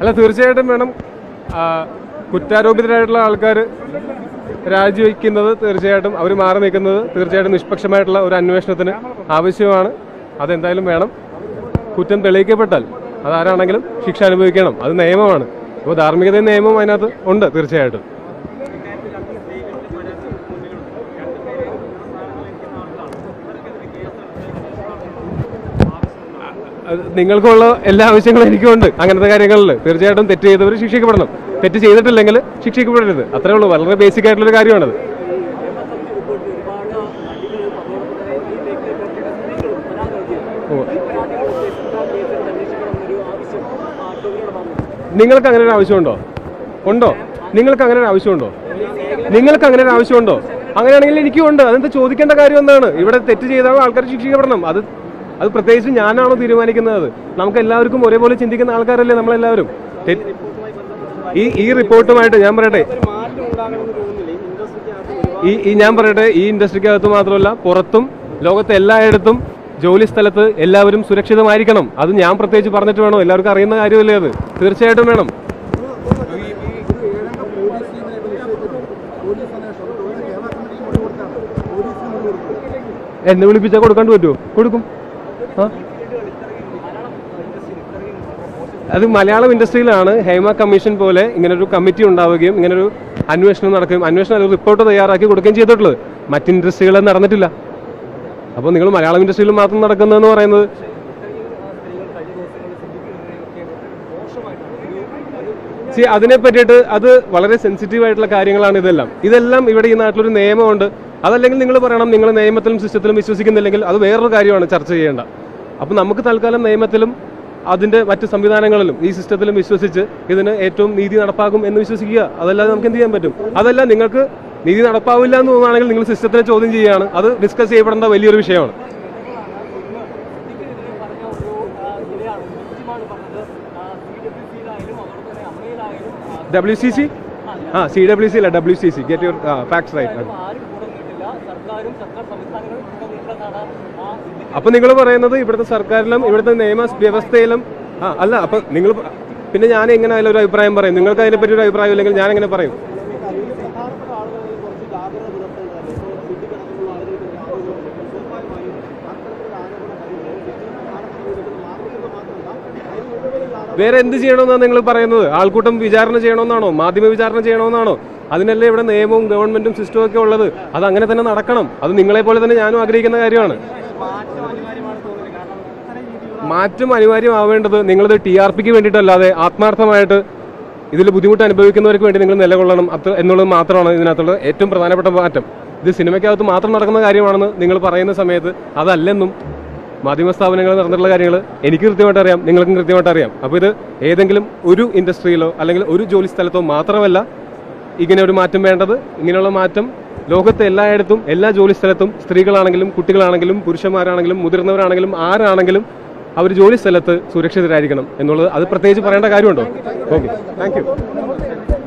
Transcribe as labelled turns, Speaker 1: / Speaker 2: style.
Speaker 1: അല്ല തീർച്ചയായിട്ടും വേണം. കുറ്റാരോപിതരായിട്ടുള്ള ആൾക്കാർ രാജിവെക്കുന്നത് തീർച്ചയായിട്ടും അവർ മാറി നിൽക്കുന്നത് തീർച്ചയായിട്ടും നിഷ്പക്ഷമായിട്ടുള്ള ഒരു അന്വേഷണത്തിന് ആവശ്യമാണ്. അതെന്തായാലും വേണം. കുറ്റം തെളിയിക്കപ്പെട്ടാൽ അതാരാണെങ്കിലും ശിക്ഷ അനുഭവിക്കണം. അത് നിയമമാണ്. അപ്പോൾ ധാർമ്മികതയും നിയമവും അതിനകത്ത് ഉണ്ട് തീർച്ചയായിട്ടും. നിങ്ങൾക്കുള്ള എല്ലാ ആവശ്യങ്ങളും എനിക്കുണ്ട് അങ്ങനത്തെ കാര്യങ്ങളിൽ തീർച്ചയായിട്ടും തെറ്റ് ചെയ്തവർ ശിക്ഷിക്കപ്പെടണം. തെറ്റ് ചെയ്തിട്ടില്ലെങ്കിൽ ശിക്ഷിക്കപ്പെടരുത്. അത്രേ ഉള്ളൂ. വളരെ ബേസിക് ആയിട്ടുള്ളൊരു കാര്യമാണത്. നിങ്ങൾക്ക് അങ്ങനെ ഒരു ആവശ്യമുണ്ടോ? ഉണ്ടോ? നിങ്ങൾക്ക് അങ്ങനെ ഒരു ആവശ്യമുണ്ടോ? നിങ്ങൾക്ക് അങ്ങനെ ഒരു ആവശ്യമുണ്ടോ? അങ്ങനെയാണെങ്കിൽ എനിക്കും ഉണ്ട് അതെന്താ ചോദിക്കേണ്ട കാര്യം എന്താണ്? ഇവിടെ തെറ്റ് ചെയ്താൽ ആൾക്കാർ ശിക്ഷിക്കപ്പെടണം. അത് അത് പ്രത്യേകിച്ച് ഞാനാണോ തീരുമാനിക്കുന്നത്? നമുക്ക് എല്ലാവർക്കും ഒരേപോലെ ചിന്തിക്കുന്ന ആൾക്കാരല്ലേ നമ്മളെല്ലാവരും. ഈ ഈ റിപ്പോർട്ടുമായിട്ട് ഞാൻ പറയട്ടെ. ഈ ഈ ഞാൻ പറയട്ടെ ഈ ഇൻഡസ്ട്രിക്കകത്ത് മാത്രമല്ല പുറത്തും ലോകത്തെ എല്ലായിടത്തും ജോലി സ്ഥലത്ത് എല്ലാവരും സുരക്ഷിതമായിരിക്കണം. അത് ഞാൻ പ്രത്യേകിച്ച് പറഞ്ഞിട്ട് വേണോ. എല്ലാവർക്കും അറിയുന്ന കാര്യമല്ലേ അത്? തീർച്ചയായിട്ടും വേണം. എന്നെ വിളിപ്പിച്ചാൽ കൊടുക്കാണ്ട് പറ്റുമോ കൊടുക്കും. അത് മലയാളം ഇൻഡസ്ട്രിയിലാണ് ഹേമ കമ്മീഷൻ പോലെ ഇങ്ങനൊരു കമ്മിറ്റി ഉണ്ടാവുകയും ഇങ്ങനൊരു അന്വേഷണം നടക്കുകയും അന്വേഷണം റിപ്പോർട്ട് തയ്യാറാക്കി കൊടുക്കുകയും ചെയ്തിട്ടുള്ളത്. മറ്റ് ഇൻഡസ്ട്രികളിൽ നടന്നിട്ടില്ല. അപ്പോൾ നിങ്ങൾ മലയാളം ഇൻഡസ്ട്രിയിൽ മാത്രം നടക്കുന്നതെന്ന് പറയുന്നത്? സി അതിനെ പറ്റിയിട്ട് അത് വളരെ സെൻസിറ്റീവ് ആയിട്ടുള്ള കാര്യങ്ങളാണ് ഇതെല്ലാം. ഇതെല്ലാം ഇവിടെ ഈ നാട്ടിലൊരു നിയമമുണ്ട്. അതല്ലെങ്കിൽ നിങ്ങൾ പറയണം നിങ്ങൾ നിയമത്തിലും സിസ്റ്റത്തിലും വിശ്വസിക്കുന്നില്ലെങ്കിൽ അത് വേറൊരു കാര്യമാണ് ചർച്ച ചെയ്യേണ്ട. അപ്പോൾ നമുക്ക് തൽക്കാലം നിയമത്തിലും അതിന്റെ മറ്റ് സംവിധാനങ്ങളിലും ഈ സിസ്റ്റത്തിലും വിശ്വസിച്ച് ഇതിന് ഏറ്റവും നീതി നടപ്പാക്കും എന്ന് വിശ്വസിക്കുക. അതല്ലാതെ നമുക്ക് എന്ത് ചെയ്യാൻ പറ്റും? അതല്ല നിങ്ങൾക്ക് നീതി നടപ്പാവില്ല എന്ന് തോന്നുകയാണെങ്കിൽ നിങ്ങൾ സിസ്റ്റത്തിനെ ചോദ്യം ചെയ്യുകയാണ്. അത് ഡിസ്കസ് ചെയ്യപ്പെടേണ്ട വലിയൊരു വിഷയമാണ്. ഡബ്ല്യു സി സി ആ സി ഡബ്ല്യു സി അല്ല W C C get your facts right അപ്പൊ നിങ്ങൾ പറയുന്നത് ഇവിടുത്തെ സർക്കാരിലും ഇവിടുത്തെ നിയമ വ്യവസ്ഥയിലും ആ അല്ല അപ്പൊ നിങ്ങൾ പിന്നെ ഞാൻ എങ്ങനെ ഒരു അഭിപ്രായം പറയും. നിങ്ങൾക്ക് അതിനെപ്പറ്റി ഒരു അഭിപ്രായം ഇല്ലെങ്കിൽ ഞാൻ എങ്ങനെ പറയും. വേറെ എന്ത് ചെയ്യണമെന്നാണ് നിങ്ങൾ പറയുന്നത്? ആൾക്കൂട്ടം വിചാരണ ചെയ്യണമെന്നാണോ? മാധ്യമ വിചാരണ ചെയ്യണമെന്നാണോ? അതിനല്ലേ ഇവിടെ നിയമവും ഗവൺമെന്റും സിസ്റ്റവും ഒക്കെ ഉള്ളത്? അത് അങ്ങനെ തന്നെ നടക്കണം. അത് നിങ്ങളെ പോലെ തന്നെ ഞാനും ആഗ്രഹിക്കുന്ന കാര്യമാണ്. മാറ്റം അനിവാര്യമാവേണ്ടത് നിങ്ങളിത് ടി ആർ പിക്ക് വേണ്ടിയിട്ടല്ലാതെ ആത്മാർത്ഥമായിട്ട് ഇതിൽ ബുദ്ധിമുട്ട് അനുഭവിക്കുന്നവർക്ക് വേണ്ടി നിങ്ങൾ നിലകൊള്ളണം. അത്ര എന്നുള്ളത് മാത്രമാണ് ഇതിനകത്തുള്ള ഏറ്റവും പ്രധാനപ്പെട്ട മാറ്റം. ഇത് സിനിമയ്ക്കകത്ത് മാത്രം നടക്കുന്ന കാര്യമാണെന്ന് നിങ്ങൾ പറയുന്ന സമയത്ത് അതല്ലെന്നും മാധ്യമ സ്ഥാപനങ്ങൾ നടന്നിട്ടുള്ള കാര്യങ്ങൾ എനിക്ക് കൃത്യമായിട്ട് അറിയാം. നിങ്ങൾക്കും കൃത്യമായിട്ട് അറിയാം. അപ്പോൾ ഇത് ഏതെങ്കിലും ഒരു ഇൻഡസ്ട്രിയിലോ അല്ലെങ്കിൽ ഒരു ജോലി സ്ഥലത്തോ മാത്രമല്ല ഇങ്ങനെ ഒരു മാറ്റം വേണ്ടത്? ഇങ്ങനെയുള്ള മാറ്റം ലോകത്തെ എല്ലായിടത്തും എല്ലാ ജോലി സ്ഥലത്തും സ്ത്രീകളാണെങ്കിലും കുട്ടികളാണെങ്കിലും പുരുഷന്മാരാണെങ്കിലും മുതിർന്നവരാണെങ്കിലും ആരാണെങ്കിലും അവർ ജോലി സ്ഥലത്ത് സുരക്ഷിതരായിരിക്കണം എന്നുള്ളത്. അത് പ്രത്യേകിച്ച് പറയേണ്ട കാര്യമുണ്ടോ? Okay thank